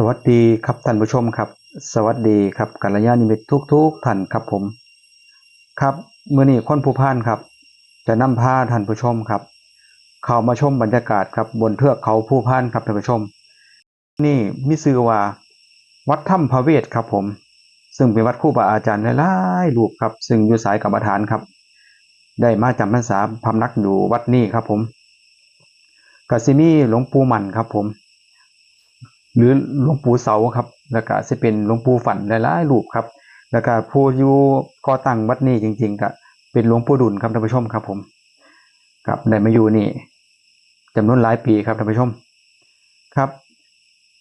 สวัสดีครับท่านผู้ชมครับ สวัสดีครับกัลยาณมิตรทุกๆท่านครับผม ครับเมื้อนี้คนผู้พานครับ จะนำพาท่านผู้ชมครับ เข้ามาชมบรรยากาศครับบนเทือกเขาผู้พานครับท่านผู้ชม นี่มีชื่อว่าวัดถ้ำพระเวทครับผม ซึ่งเป็นวัดคู่บาอาจารย์หลายๆรูปครับ ซึ่งอยู่สายกรรมฐานครับ ได้มาจำพรรษาพำนักอยู่วัดนี้ครับผมกัสิมีหลวงปู่มันครับผม หรือหลวงปู่เสาครับ แล้วก็จะเป็นหลวงปู่ฝันหลายๆรูปครับ แล้วก็ผู้อยู่ก่อตั้งวัดนี้จริงๆก็เป็นหลวงปู่ดุลครับท่านผู้ชมครับผมครับได้มาอยู่นี่จำนวนหลายปีครับท่านผู้ชมครับ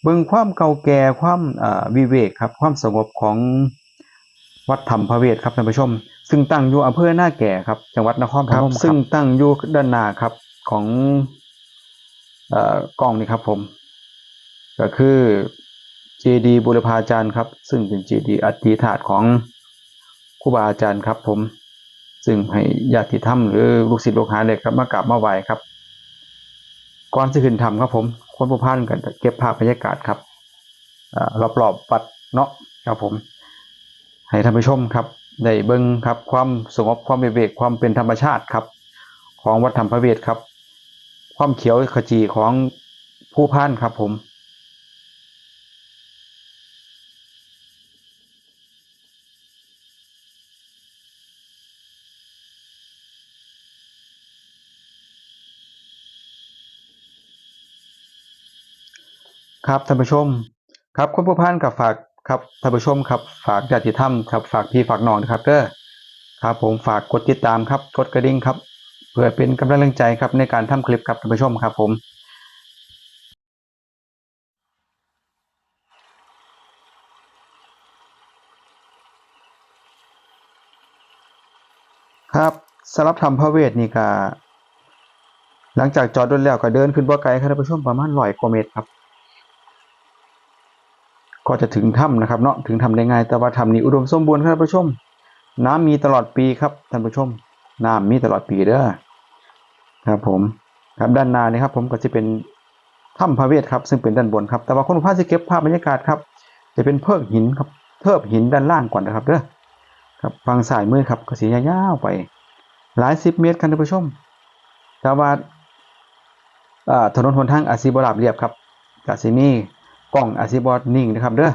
เบิ่งความเก่าแก่ความอ่าวิเวกครับความสงบของวัดธรรมพระเวทครับท่านผู้ชม ซึ่งตั้งอยู่อำเภอหน้าแก่ครับ จังหวัดนครพนมซึ่งตั้งอยู่ด้านหน้าครับของเอ่อกล้องนี่ครับผม ก็คือเจดีบุรพาจารย์ครับ ซึ่งเป็นเจดีอธิษฐานของครูบาอาจารย์ครับ ผม ซึ่งให้ญาติธรรมหรือลูกศิษย์ลูกหาเลยครับมากราบมาไหว้ครับก่อนจะขึ้นทำครับผมคนผู้พันกันเก็บภาพบรรยากาศครับอ่ารอบๆวัดเนาะครับผม ให้ท่านผู้ชมครับได้เบิ่งครับความสงบความวิเวกความเป็นธรรมชาติครับ ของวัดธรรมพระเวทครับ ความเขียวขจีของผู้พันครับผม ครับท่านผู้ชม ครับคุณผู้พันกับฝากครับท่านผู้ชมครับฝากญาติธรรมครับฝากพี่ฝากน้องนะครับเด้อครับผมฝากกดติดตามครับกดกระดิ่งครับเพื่อเป็นกำลังใจครับในการทำคลิปครับท่านผู้ชมครับผมครับสำหรับทำพระเวทนี่ก็หลังจากจอดรถแล้วก็เดินขึ้นบ่ไกลครับท่านผู้ชมประมาณร้อยกว่าเมตรครับ ก็จะถึงถ้ำนะครับเนาะถึงถ้ำได้ง่ายแต่ว่าถ้ำนี้อุดมสมบูรณ์ครับท่านผู้ชม น้ำมีตลอดปีครับท่านผู้ชม น้ำมีตลอดปีเด้อครับผมครับด้านหน้านี่ครับผมก็จะเป็นถ้ำพระเวทครับซึ่งเป็นด้านบนครับ แต่ว่าคนพาจะเก็บภาพบรรยากาศครับ จะเป็นเพิกหินครับเทิบหินด้านล่างก่อนนะครับเด้อครับฟังสายมือครับก็สียาวๆไป หลายสิบเมตรครับท่านผู้ชม แต่ว่าถนนหนทางอาซีบราบเรียบครับกาซิมี กล้องอาซีบอดนิ่งนะครับเด้อ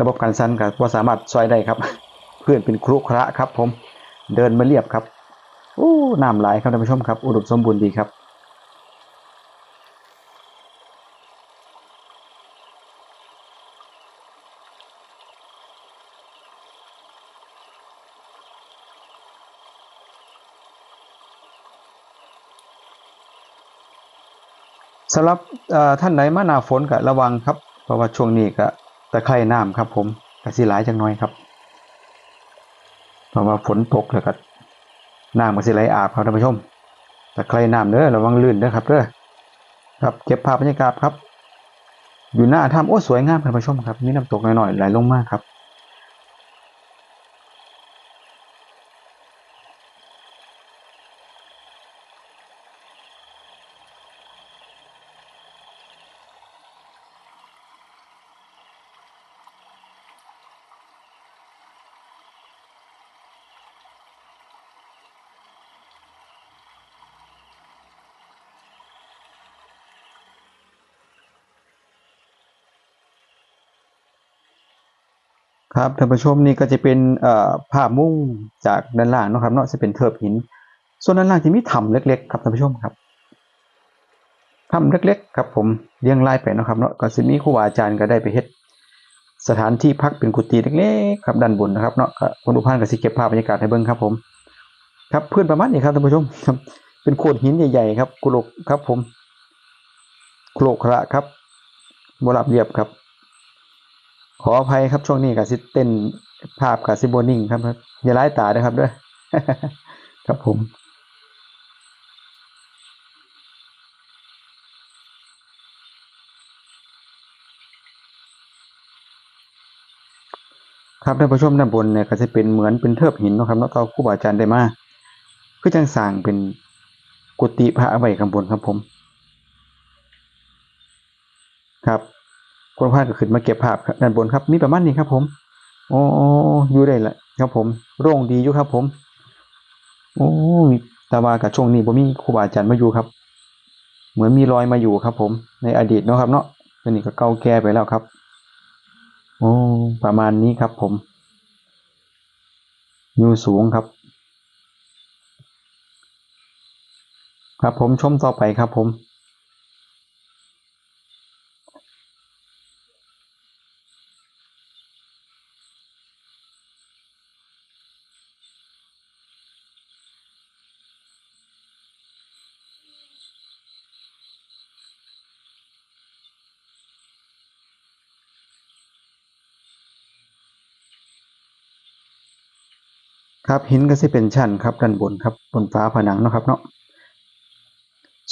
ระบบการสั่นกับว่าสามารถซอยได้ครับ เพื่อนเป็นครุขระครับ ผมเดินมาเรียบครับโอ้น้ำไหลครับท่านผู้ชมครับอุดมสมบูรณ์ดีครับสำหรับท่านไหนมาหนาฝนก็ระวังครับ เพราะว่าช่วงนี้ก็ตะไคร่น้ำครับ ผมก็สิหลายจังน้อยครับ เพราะว่าฝนตกแล้วก็น้ำก็สีไหลอาบครับท่านผู้ชมตะไคร่น้ำเด้อระวังลื่นเด้อครับเด้อครับเก็บภาพบรรยากาศครับ อยู่หน้าถ้ำโอ้สวยงามท่านผู้ชมครับมีน้ำตกหน่อยๆไหลลงมากครับ ครับท่านผู้ชมนี่ก็จะเป็นภาพมุ่งจากด้านล่างนะครับเนาะจะเป็นเทิบหิน ส่วนด้านล่างจะมีถ้ำเล็กๆครับท่านผู้ชมครับถ้ำเล็กๆครับผมเรียงรายไปนะครับเนาะก็สิมีครูบาอาจารย์ก็ได้ไปเฮ็ดสถานที่พักเป็นกุฏิเล็กๆครับด้านบนนะครับเนาะคนอุพันก็สิเก็บภาพบรรยากาศให้เบิ่งครับผม ครับเพื่อนประมาณนี้ครับท่านผู้ชมครับเป็นโขดหินใหญ่ๆครับกุโลกครับผมกุโลกระครับบราบเรียบครับ ขออภัยครับช่วงนี้กับซิเต้นภาพกับซิโบนิ่งครับครับอย่าไล่ตาด้วยครับด้วยครับผมครับท่านผู้ชมด้านบนเนี่ยก็จะเป็นเหมือนเป็นเทิบหินนะครับแล้วก็ครูบาอาจารย์ได้มาคือจังสร้างเป็นกุฏิพระไว้ข้างบนครับผม ครับ คนพาก็ขึ้นมาเก็บภาพด้านบนครับ มีประมาณนี้ครับ ผมโอ้อยู่ได้ละครับ ผมโร่งดีอยู่ครับ ผม โอ้แต่ว่ากับช่วงนี้ผมมีครูบาอาจารย์มาอยู่ครับ เหมือนมีรอยมาอยู่ครับ ผม ในอดีตเนาะครับ เนาะอันนี้ก็เก่าแก่ไปแล้วครับ โอ้ประมาณนี้ครับ ผมอยู่สูงครับ ครับผมชมต่อไปครับผม ครับหินก็สิเป็นชั้นครับด้านบนครับบนฟ้าผนังนะครับเนาะ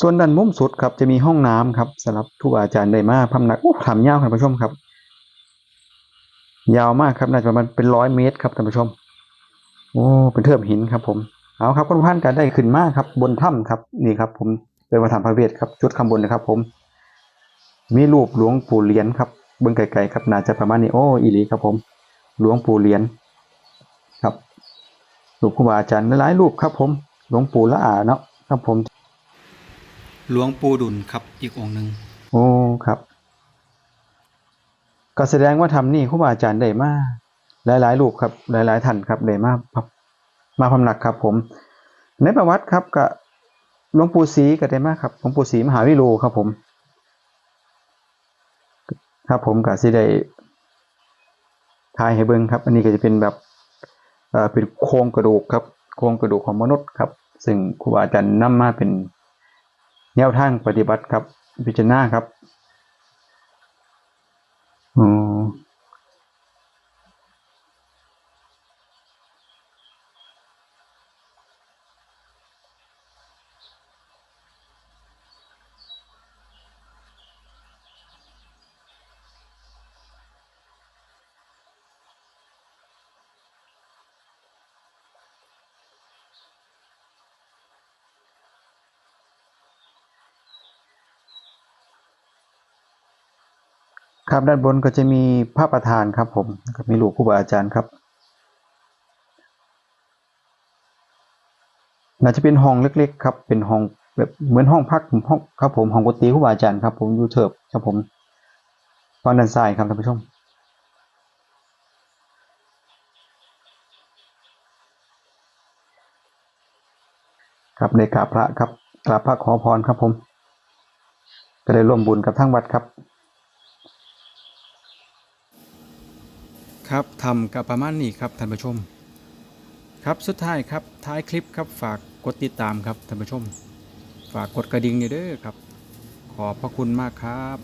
ส่วนด้านมุมสุดครับจะมีห้องน้ำครับสำหรับทุกอาจารย์ได้มาพำนักโอ้ทำยาวครับท่านผู้ชมครับ ยาวมากครับน่าจะประมาณเป็นร้อยเมตรครับท่านผู้ชมโอ้เป็นเทือกหินครับผมเอาครับคุณพันการได้ขึ้นมากครับ บนถ้ำครับนี่ครับ ผมเป็นวัฒนพระเวทครับจุดข้างบนนะครับ ผม มีรูปหลวงปู่เหรียญครับเบื้องไกลๆครับน่าจะประมาณนี้โอ้อีหลีครับผม หลวงปู่เหรียญ รูปครูบาอาจารย์หลายๆรูปครับผม หลวงปู่ละอาเนาะครับผม หลวงปู่ดุลครับอีกองค์หนึ่งโอ้ครับ ก็แสดงว่าทำนี่ครูบาอาจารย์ได้มาหลายๆรูปครับหลายๆท่านครับได้มาพับมาพำหนักครับผม ในประวัติครับก็หลวงปู่ศรีก็ได้มาครับหลวงปู่ศรีมหาวิโรครับผม ครับผมก็สิได้ทายให้เบิ่งครับ อันนี้ก็จะเป็นแบบ เป็นโครงกระดูกครับโครงกระดูกของมนุษย์ครับ ซึ่งครูบาอาจารย์นำมาเป็นแนวทางปฏิบัติครับพิจารณาครับอ๋อ ครับด้านบนก็จะมีพระประธานครับผมมีหลูกครูบาอาจารย์ครับน่าจะเป็นห้องเล็ก ๆ ครับ เป็นห้องแบบเหมือนห้องพักห้องครับผมห้องกุฏิครูบาอาจารย์ครับ ผมอยู่เถิบครับผมฝั่งด้านซ้ายครับท่านผู้ชมครับในกราบพระครับกราบพระขอพรครับผมก็ได้ร่วมบุญกับทั้งวัดครับ ครับทำกับประมาณนี้ครับท่านผู้ชม ครับสุดท้ายครับท้ายคลิปครับฝากกดติดตามครับท่านผู้ชม ฝากกดกระดิ่งนี่เด้อครับ ขอบพระคุณมากครับ